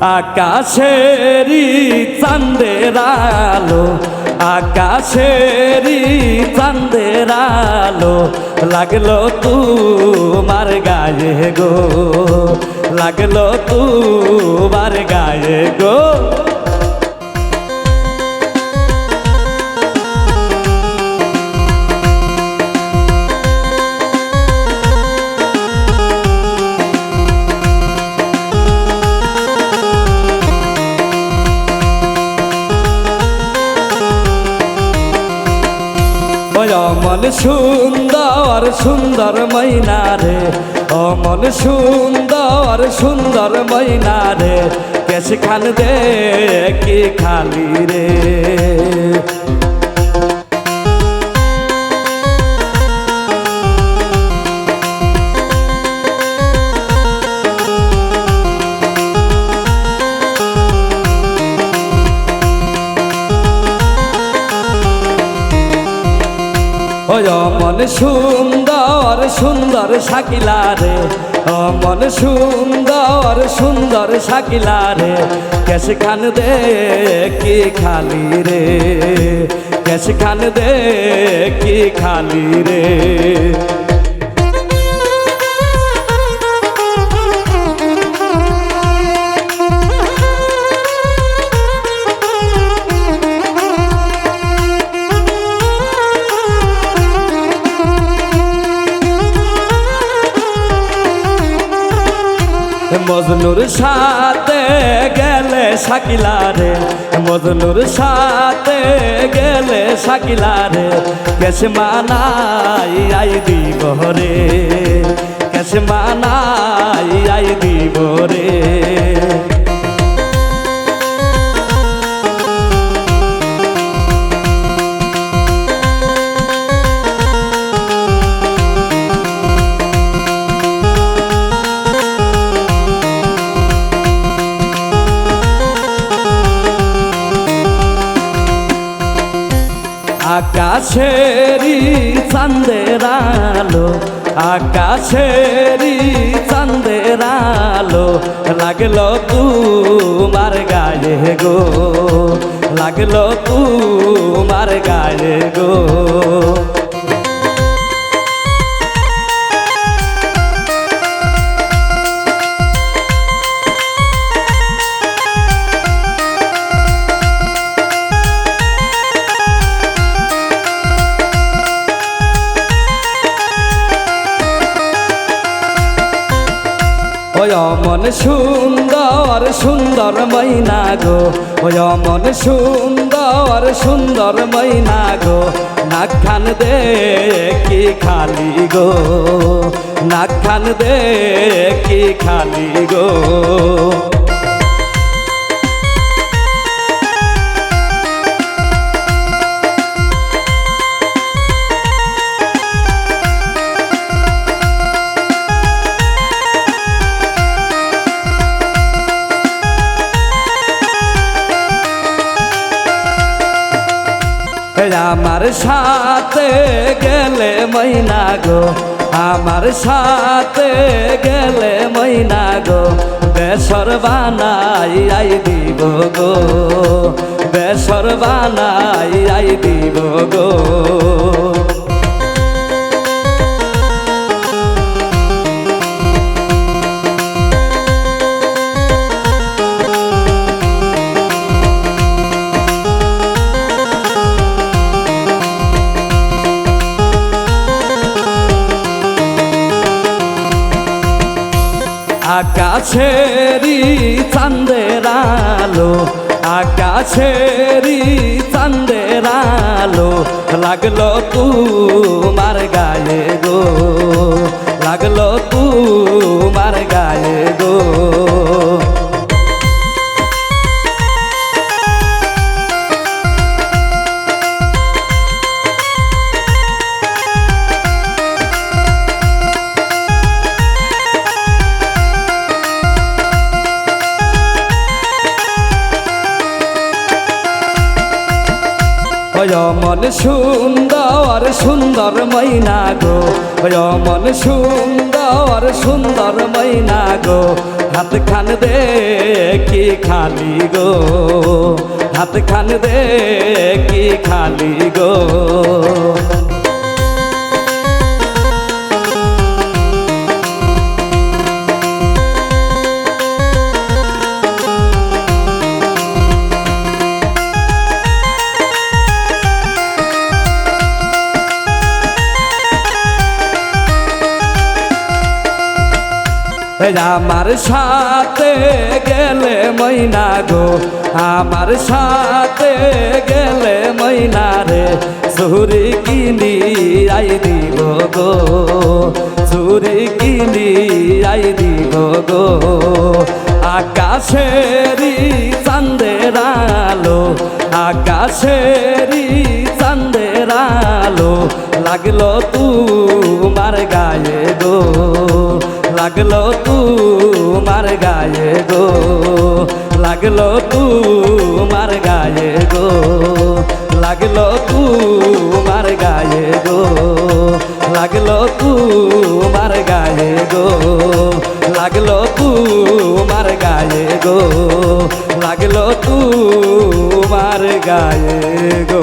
আকাশেরই চান্দের আলো আকাশেরই চান্দের আলো। লাগল তোমার গায়ে গো লাগল তোমার গায়ে গো। ওই অমন সুন্দর সুন্দর ময়না রে। অমন সুন্দর সুন্দর ময়না রে। কেশ খান দে কি খালি রে। অমন সুন্দর সুন্দর শাকিলা রে। অমন সুন্দর সুন্দর শাকিলা রে। খান দে কি খালি রে। কেশ খান দে কি খালি রে। মজনুর সাথে গেলে শাকিলারে মজনুর সাথে গেলে শাকিলারে কেসে মানাই আই দিব রে। কেসে মানাই আই দিব রে। আকাশেরই চান্দের আলো আকাশেরি চান্দের আলো। লাগল তোমার গায়ে গো লাগল তোমার গায়ে গো। অমন সুন্দর সুন্দর ময়না গো। ওই অমন সুন্দর সুন্দর ময়না গো। নাখান দে কি খালি গো। নাখান দে কি খালি গো। আমার সাথে গেলে মহিনা গো, আমার সাথে গেলে মহিনা গো, বেসর বানাই আই দিব গো, বেসর বানাই আই দিব গো। আকাশেরই চান্দের আলো আকাশেরই চান্দের আলো লাগল তোমার গায়ে গো। মন সুন্দর সুন্দর ময়না গো। মন সুন্দর সুন্দর ময়না গো। হাত খান দে কি খালি গো। হাত খান দে কি খালি গো। আমার সাথে গেলে ময়না গো, আমার সাথে গেলে ময়না রে সুরি কিনি আই দিব গো সুরি কিনি আই দিব গো আকাশেরি চান্দের আলো আকাশেরি চান্দের আলো, লাগল তোমার গায়ে গো, লাগল গায়ে গো, লাগল তোমার গায়ে গো, লাগল তোমার গায়ে গো, লাগল তোমার গায়ে গো, লাগল তোমার গায়ে গো, লাগল তোমার গায়ে গো।